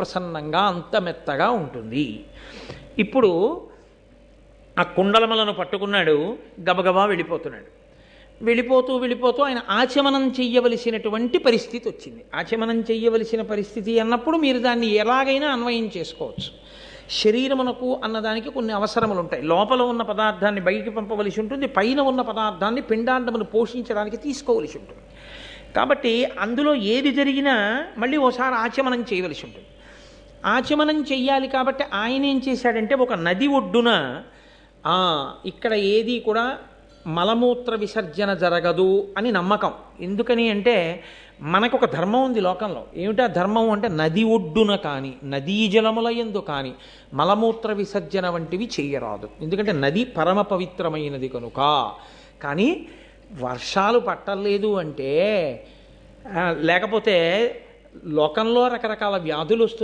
ప్రసన్నంగా అంత మెత్తగా ఉంటుంది. ఇప్పుడు ఆ కుండలమలను పట్టుకున్నాడు గబగబా వెళ్ళిపోతున్నాడు. వెళ్ళిపోతూ వెళ్ళిపోతూ ఆయన ఆచమనం చెయ్యవలసినటువంటి పరిస్థితి వచ్చింది. ఆచమనం చెయ్యవలసిన పరిస్థితి అన్నప్పుడు మీరు దాన్ని ఎలాగైనా అన్వయం చేసుకోవచ్చు. శరీరమునకు అన్నదానికి కొన్ని అవసరములు ఉంటాయి లోపల ఉన్న పదార్థాన్ని బయటికి పంపవలసి ఉంటుంది పైన ఉన్న పదార్థాన్ని పిండాండమును పోషించడానికి తీసుకోవలసి ఉంటుంది. కాబట్టి అందులో ఏది జరిగినా మళ్ళీ ఓసారి ఆచమనం చేయవలసి ఉంటుంది. ఆచమనం చెయ్యాలి కాబట్టి ఆయన ఏం చేశాడంటే ఒక నది ఒడ్డున ఇక్కడ ఏది కూడా మలమూత్ర విసర్జన జరగదు అని నమ్మకం. ఎందుకని అంటే మనకు ఒక ధర్మం ఉంది లోకంలో. ఏమిటా ధర్మం అంటే నది ఒడ్డున కానీ నదీ జలముల ఎందు కానీ మలమూత్ర విసర్జన వంటివి చేయరాదు. ఎందుకంటే నది పరమ పవిత్రమైనది కనుక. కానీ వర్షాలు పట్టలేదు అంటే లేకపోతే లోకంలో రకరకాల వ్యాధులు వస్తున్నాయి